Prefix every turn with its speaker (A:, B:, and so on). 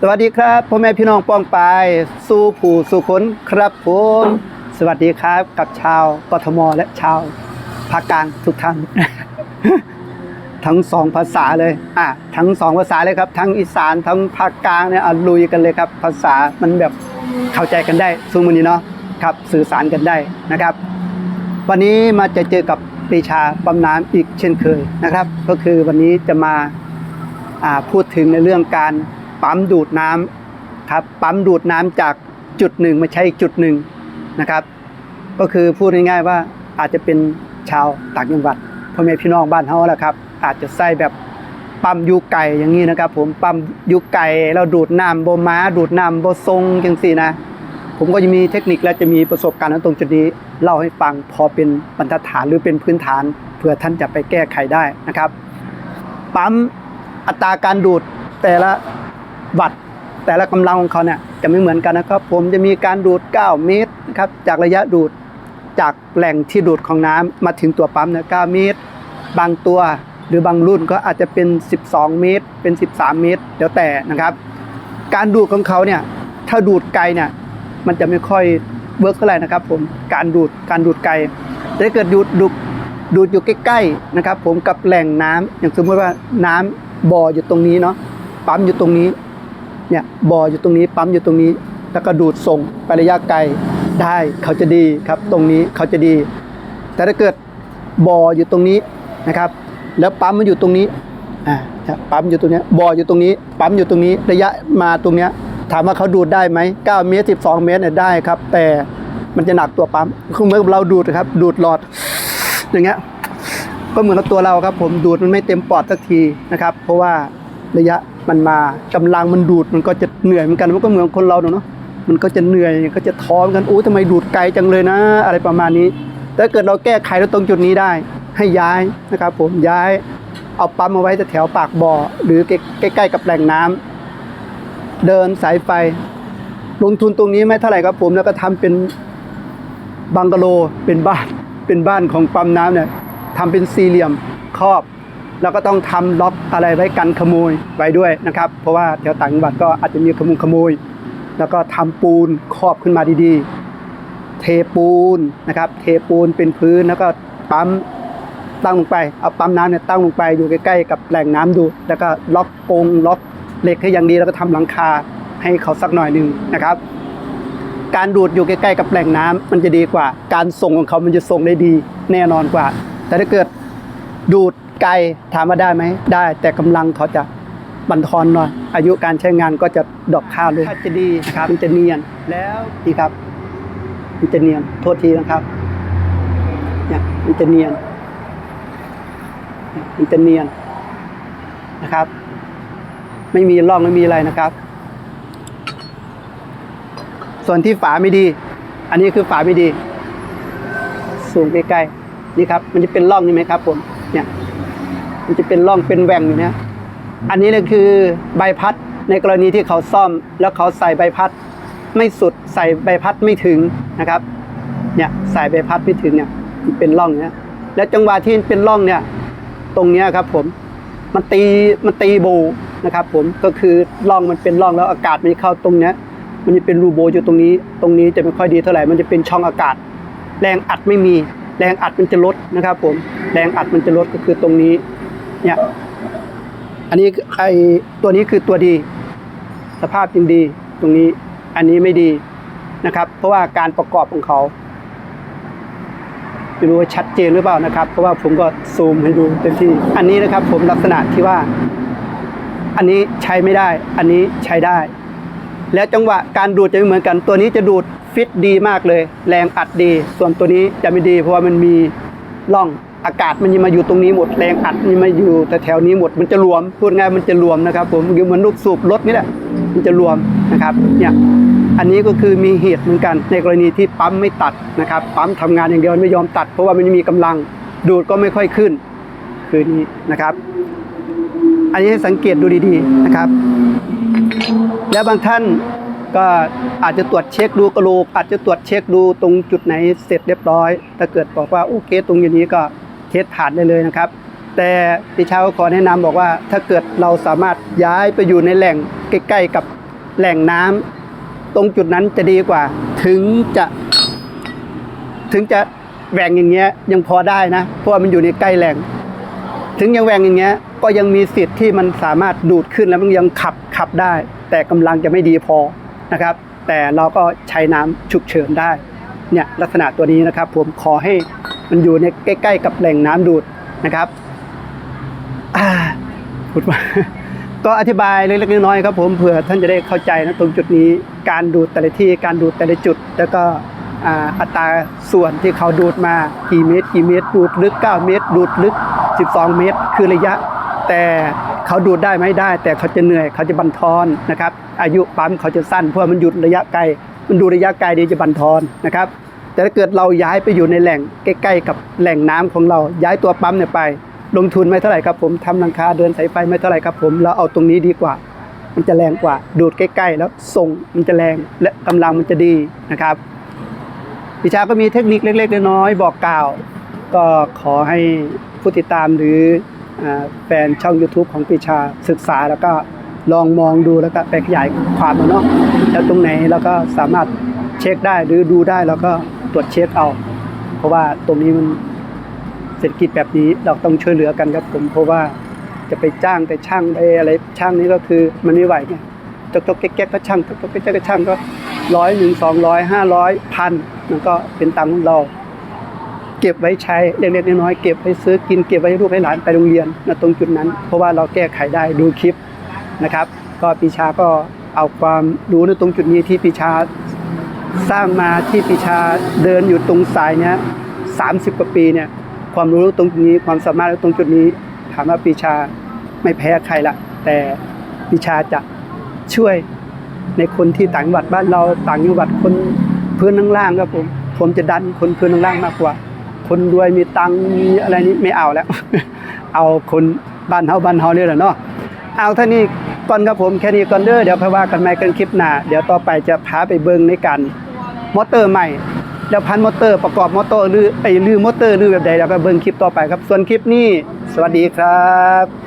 A: สวัสดีครับพ่อแม่พี่น้องป้องปายสู่ผู้สู่คนครับผมสวัสดีครับกับชาวกทมและชาวภาคกลางทุกท่านทั้งสองภาษาเลยอะทั้งสองภาษาเลยครับ ทั้งอีสานทั้งภาคกลางเนี่ยอลุยกันเลยครับ ภาษามันแบบเข้าใจกันได้สู้มันนี้เนาะครับสื่อสารกันได้นะครับ วันนี้มาจะเจอกับปรีชาปั๊มน้ำอีกเช่นเคยนะครับ ก็คือวันนี้จะมาอ่าพูดถึงในเรื่องการ ปั๊มดูดน้ำครับปั๊มดูดน้ำจากจุดหนึ่งมาใช้อีกจุดหนึ่งนะครับ ก็คือพูดง่ายๆว่าอาจจะเป็นชาวต่างจังหวัดพ่อแม่พี่น้องบ้านเฮาแหละครับ อาจจะใส่แบบปั๊มยูไก่อย่างนี้นะครับ ผมปั๊มยูไก่แล้วดูดน้ำโบม้า ดูดน้ำโบทรงจังสี่นะ ผมก็จะมีเทคนิคและจะมีประสบการณ์ตรงจุดนี้เล่าให้ฟังพอเป็นบรรทัดฐานหรือเป็นพื้นฐานเพื่อท่านจะไปแก้ไขได้นะครับ ปั๊มอัตราการดูดแต่ละ วัตต์แต่ละกำลังของเขาเนี่ยจะไม่เหมือนกันนะครับ ผมจะมีการดูด 9 เมตรนะครับจากระยะดูดจากแหล่งที่ดูดของน้ำมาถึงตัวปั๊มเนี่ย9เมตร บางตัวหรือบางรุ่นก็อาจจะเป็น 12 เมตร เป็น 13 เมตรเดี๋ยวแต่นะครับ การดูดของเขาเนี่ยถ้าดูดไกลเนี่ยมันจะไม่ค่อยเวิร์กเท่าไหร่นะครับผมการดูดการดูดไกลแต่ถ้าเกิดดูดดูดดูดอยู่ใกล้ๆนะครับ ผมกับแหล่งน้ำอย่างสมมติว่าน้ำบ่ออยู่ตรงนี้เนาะปั๊มอยู่ตรงนี้ เนี่ยบ่ออยู่ตรงนี้ปั๊มอยู่ตรงนี้ แล้วก็ดูดส่งไประยะไกลได้เขาจะดีครับ ตรงนี้เขาจะดี แต่ถ้าเกิดบ่ออยู่ตรงนี้นะครับ แล้วปั๊มมันอยู่ตรงนี้อ่าปั๊มอยู่ตรงเนี้ยบ่ออยู่ตรงนี้ ปั๊มอยู่ตรงนี้ระยะมาตรงเนี้ยถามว่าเขาดูดได้ไหม9เมตร12 เมตรเนี่ยได้ครับ แต่มันจะหนักตัวปั๊มคือเหมื่อนกับเราดูดครับ ดูดหลอด อย่างเงี้ยก็เหมือนกับตัวเราครับ ผมดูดมันไม่เต็มปอดสักทีนะครับ เพราะว่าระยะ มันมากำลังมันดูดมันก็จะเหนื่อยเหมือนกันมันก็เหมือนคนเราเนาะมันก็จะเหนื่อยก็จะท้อเหมือนกันโอ้ทำไมดูดไกลจังเลยนะ อะไรประมาณนี้แต่ถ้าเกิดเราแก้ไขตรงจุดนี้ได้ ให้ย้ายนะครับ ผมย้ายเอาปั๊มมาไว้แถวปากบ่อ หรือใกล้ๆกับแหล่งน้ำเดินสายไฟ ลงทุนตรงนี้ไม่เท่าไหร่ครับผมแล้วก็ทำเป็นบังกะโลเป็นบ้านเป็นบ้านของปั๊มน้ำเนี่ยทำเป็นสี่เหลี่ยมครอบ แล้วก็ต้องทำล็อกอะไรไว้กันขโมยไว้ด้วยนะครับ เพราะว่าแถวต่างจังหวัดก็อาจจะมีขโมยขโมย แล้วก็ทำปูนครอบขึ้นมาดีๆ เทปูนนะครับ เทปูนเป็นพื้นแล้วก็ปั๊มตั้งลงไปเอาปั๊มน้ำเนี่ยตั้งลงไปอยู่ใกล้ๆกับแหล่งน้ำดู แล้วก็ล็อกกงล็อกเหล็กให้อย่างดีแล้วก็ทำหลังคาให้เขาสักหน่อยหนึ่งนะครับ การดูดอยู่ใกล้ๆกับแหล่งน้ำมันจะดีกว่า การส่งของเขามันจะส่งได้ดีแน่นอนกว่า แต่ถ้าเกิดดูด ไกลถามว่าได้ไหมได้ แต่กำลังเขาจะบั่นทอนหน่อย อายุการใช้งานก็จะดรอกข้าวเลยถ้าจะดีนะครับมันจะเนียนแล้วดีครับมันจะเนียนโทษทีนะครับเนี่ยมันจะเนียนเนี่ยมันจะเนียนนะครับ ไม่มีร่องไม่มีอะไรนะครับ ส่วนที่ฝาไม่ดี อันนี้คือฝาไม่ดีซูมใกล้ๆนี่ครับ มันจะเป็นร่องนี่ไหมครับผมเนี่ย มันจะเป็นร่องเป็นแหว่งอยู่เนี่ยอันนี้เลยคือใบพัดในกรณีที่เขาซ่อม แล้วเขาใส่ใบพัดไม่สุดใส่ใบพัดไม่ถึงนะครับเนี่ยใส่ใบพัดไม่ถึงเนี่ยเป็นร่องเนี่ยแล้วจังหวะที่เป็นร่องเนี่ยตรงเนี้ยครับผมมันตีมันตีโบนะครับผมก็คือร่องมันเป็นร่องแล้วอากาศมันเข้าตรงเนี้ยมันจะเป็นรูโบอยู่ตรงนี้ ตรงนี้จะไม่ค่อยดีเท่าไหร่มันจะเป็นช่องอากาศ แรงอัดไม่มี แรงอัดมันจะลดนะครับผมแรงอัดมันจะลดก็คือตรงนี้ เนี่ย อันนี้ไอตัวนี้คือตัวดี สภาพยังดี ตรงนี้ อันนี้ไม่ดีนะครับ เพราะว่าการประกอบของเขาไม่รู้ว่าชัดเจนหรือเปล่านะครับ เพราะว่าผมก็ซูมให้ดูเต็มที่ อันนี้นะครับ ผมลักษณะที่ว่า อันนี้ใช้ไม่ได้ อันนี้ใช้ได้ แล้วจังหวะการดูดจะไม่เหมือนกัน ตัวนี้จะดูดฟิตดีมากเลย แรงอัดดี ส่วนตัวนี้จะไม่ดี เพราะว่ามันมีร่อง อากาศมันยังมาอยู่ตรงนี้หมดแรงอัดมันมาอยู่แต่แถวนี้หมดมันจะรวมพูดง่ายมันจะรวมนะครับ ผมเหมือนลูกสูบรถนี่แหละมันจะรวมนะครับเนี่ยอันนี้ก็คือมีเหตุเหมือนกันในกรณีที่ปั๊มไม่ตัดนะครับ ปั๊มทำงานอย่างเดียวไม่ยอมตัด เพราะว่ามันม่มีกำลังดูดก็ไม่ค่อยขึ้น คือนี้นะครับ อันนี้ให้สังเกตดูดีๆนะครับ แล้วบางท่านก็อาจจะตรวจเช็คดูกระโหลกอาจจะตรวจเช็คดูตรงจุดไหนเสร็จเรียบร้อย ถ้าเกิดบอกว่าโอเคตรงอย่างนี้ก็ เทสผ่านได้เลยนะครับ แต่ดิฉันก็ขอแนะนำบอกว่าถ้าเกิดเราสามารถย้ายไปอยู่ในแหล่งใกล้ๆกับแหล่งน้ำตรงจุดนั้นจะดีกว่า ถึงจะถึงจะแหว่งอย่างเงี้ยยังพอได้นะ เพราะว่ามันอยู่ในใกล้แหล่ง ถึงยังแหว่งอย่างเงี้ยก็ยังมีสิทธิ์ที่มันสามารถดูดขึ้นแล้วมันยังขับขับได้ แต่กำลังจะไม่ดีพอนะครับ แต่เราก็ใช้น้ำฉุกเฉินได้เนี่ยลักษณะตัวนี้นะครับ ผมขอให้ มันอยู่ในใกล้ ๆ กับแหล่งน้ำดูดนะครับพูดว่าก็อธิบายเล็กๆน้อยๆครับผมเผื่อท่านจะได้เข้าใจนะตรงจุดนี้การดูดแต่ละที่การดูดแต่ละจุด แล้วก็อ่าอัตราส่วนที่เขาดูดมากี่เมตรกี่เมตร ดูดลึก 9 เมตร ดูดลึก 12 เมตร คือระยะ แต่เขาดูดได้ไหมได้ แต่เขาจะเหนื่อยเขาจะบันทอนนะครับอายุปั๊มเขาจะสั้นเพราะมันหยุดระยะไกลมันดูระยะไกลเดียวจะบันทอนนะครับ แต่ถ้าเกิดเราย้ายไปอยู่ในแหล่งใกล้ ๆ กับแหล่งน้ำของเราย้ายตัวปั๊มเนี่ยไป ลงทุนไม่เท่าไหร่ครับผมทำหลังคาเดินสายไฟไม่เท่าไหร่ครับผมเราเอาตรงนี้ดีกว่า มันจะแรงกว่า ดูดใกล้ ๆ แล้วส่งมันจะแรงและกำลังมันจะดีนะครับพิชาก็มีเทคนิคเล็ก ๆ น้อยๆบอกกล่าว ก็ขอให้ผู้ติดตามหรือแฟนช่อง YouTube ของปีชาศึกษาแล้วก็ลองมองดูแล้วก็ไปขยายความเอาเนาะแล้วตรงไหนเราก็สามารถเช็คได้หรือดูได้แล้วก็ ตรวจเช็คเอา เพราะว่าตรงนี้มันเศรษฐกิจแบบนี้เราต้องช่วยเหลือกันครับผมเพราะว่าจะไปจ้างไปช่างไปอะไรช่างนี้ก็คือมันไม่ไหวไงจกจกแก๊กก็ช่างจกจกแก๊กก็ช่างก็ร้อยหนึ่งสองร้อยห้าร้อยพันมันก็เป็นตังค์ของเรา เก็บไว้ใช้เล็กๆน้อยๆเก็บไว้ซื้อกินเก็บไว้ลูกให้หลานไปโรงเรียนนะตรงจุดนั้น เพราะว่าเราแก้ไขได้ดูคลิปนะครับ ก็ปีชาก็เอาความรู้ในตรงจุดนี้ที่ปีชา สร้างมาที่ปีชาเดินอยู่ตรงสายเนี้ยสามสิบกว่าปีเนี่ย ความรู้ตรงนี้ความสามารถตรงจุดนี้ถามว่าปีชาไม่แพ้ใครละแต่ปีชาจะช่วยในคนที่ต่างจังหวัดบ้านเราต่างจังหวัดคนพื้นล่างๆครับผมผมจะดันคนพื้นล่างมากกว่า คนรวยมีตังมีอะไรนี้ไม่เอาแล้ว เอาคนบ้านเฮาบ้านเฮาเนี่ยแหละเนาะเอาเท่านี้ก่อนครับผมแค่นี้ก่อนเด้อเดี๋ยวพะว่ากันใหม่กันคลิปหน้าเดี๋ยวต่อไปจะพาไปเบิ่งในการ มอเตอร์ใหม่แล้วพันมอเตอร์ประกอบมอเตอร์หรือไอ้ลือมอเตอร์หรือแบบใดเดี๋ยวก็เบิ่งคลิปต่อไปครับ ส่วนคลิปนี้ สวัสดีครับ